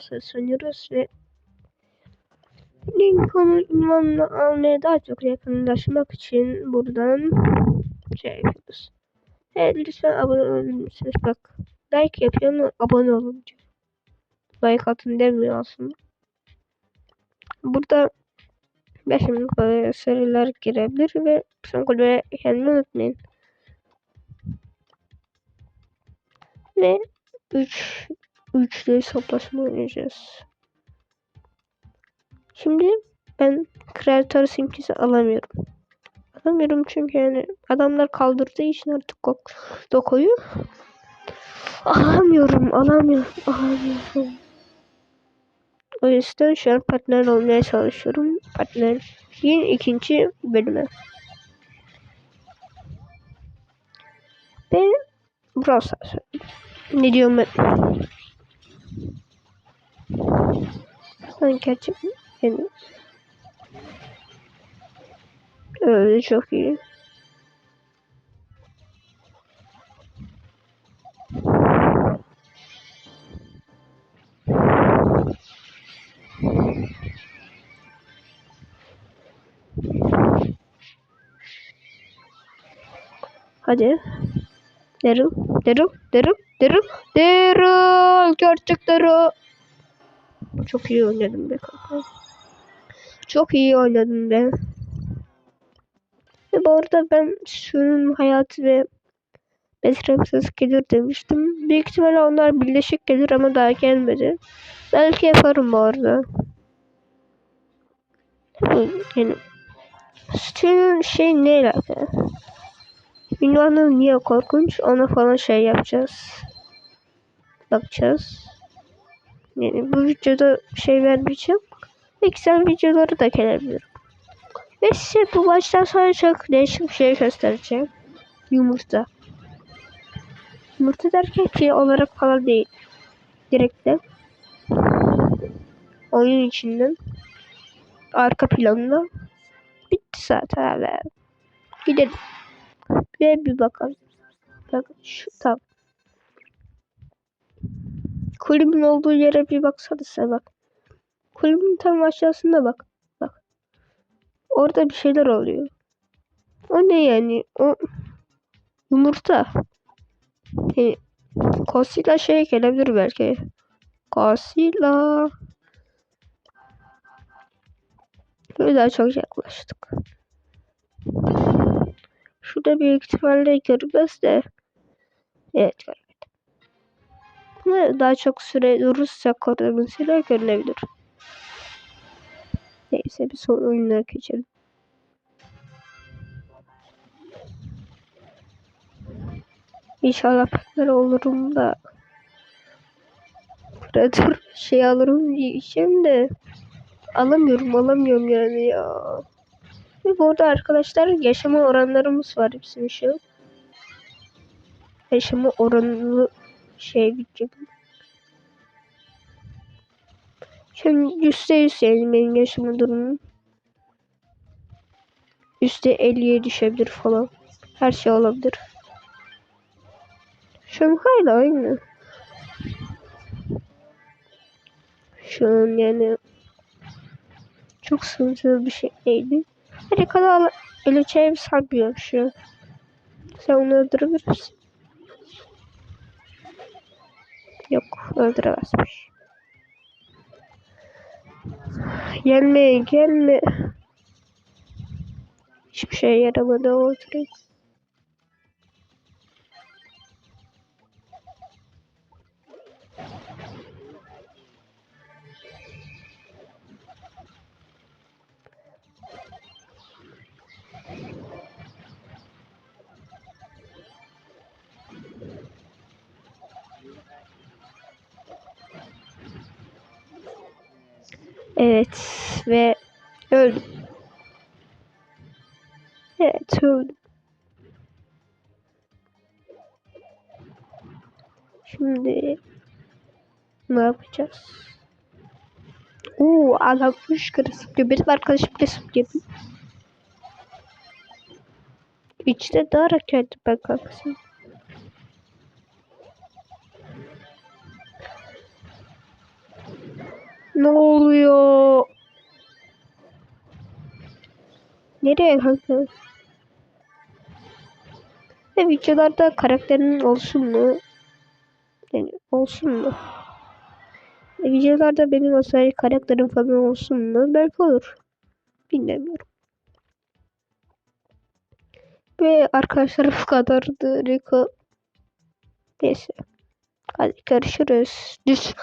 sanıyoruz ve Lincoln ünvanını almaya daha çok yakınlaşmak için buradan şey yapıyoruz. Evet lütfen abone musunuz? Bak like yapıyorum abone olun diyor. Like atın demiyor aslında. Burada 5 minut böyle seriler girebilir ve son kulübe gelmeyi unutmayın. Ve 3 üçlü hesaplaşma oynayacağız. Şimdi ben kreatör simkisi alamıyorum. Alamıyorum çünkü yani adamlar kaldırdığı için artık Doko'yu alamıyorum, alamıyorum, alamıyorum. O yüzden şu an partner olmaya çalışıyorum. Partner yine ikinci bölüme. Ben Brawl Ne diyorum ben? Ben gerçekten yani öyle çok iyi. Hadi. Daryl, Daryl, Daryl, Daryl, Daryl. Gerçek Daryl. Çok iyi oynadım be kanka. Çok iyi oynadım be. Ve bu arada ben şunun hayatı ve Betremsiz gelir demiştim. Büyük ihtimalle onlar birleşik gelir ama daha gelmedi. Belki yaparım bu arada. Yani Steam'in şey ne alaka? Ünvanı niye korkunç? Ona falan şey yapacağız. Bakacağız. Yani bu videoda şey vermeyeceğim. Pixel videoları da gelebilir. Ve size bu baştan sonra çok değişik bir şey göstereceğim. Yumurta. Yumurta derken şey olarak falan değil. Direkt oyun içinden arka planına bitti zaten abi. Gidelim. Ve bir bakalım. Bak şu tam. Kulübün olduğu yere bir baksana sen bak. Kulübün tam aşağısında bak. Bak. Orada bir şeyler oluyor. O ne yani? O yumurta. Yani, Kosila şey gelebilir belki. Kosila. Böyle daha çok yaklaştık. Şurada büyük ihtimalle görmez de. Evet görmedim. Ama daha çok süre durursa koordinasıyla görünebilir. Neyse bir son oyununa geçelim. İnşallah partner olurum da Predator şey alırım diyeceğim de alamıyorum alamıyorum yani ya. Ve bu arada arkadaşlar yaşama oranlarımız var bizim şu. Yaşama oranlı şey video. Şimdi yüzde yüz yani benim yaşama durumum. Yüzde elliye düşebilir falan. Her şey olabilir. Şu an hala aynı. Şu an yani çok sıkıntılı bir şey değildi. Hadi kanal öleceğim sanmıyorum şu an. Sen onu öldürebilirsin. Yok öldüremezmiş. Gelme gelme. Hiçbir şey yaramadı oturayım. Evet ve öldüm. Evet öldüm. Şimdi ne yapacağız? Oo adam 3 kere sıkıyor. Benim arkadaşım bile sıkıyor. İçte daha rahat ben kankasın. Ne oluyor? Nereye kanka? Ve videolarda karakterin olsun mu? Yani olsun mu? E, videolarda benim olsaydı karakterim falan olsun mu? Belki olur. Bilmiyorum. Ve arkadaşlar bu kadardı. Rico. Neyse. Hadi görüşürüz. Düz.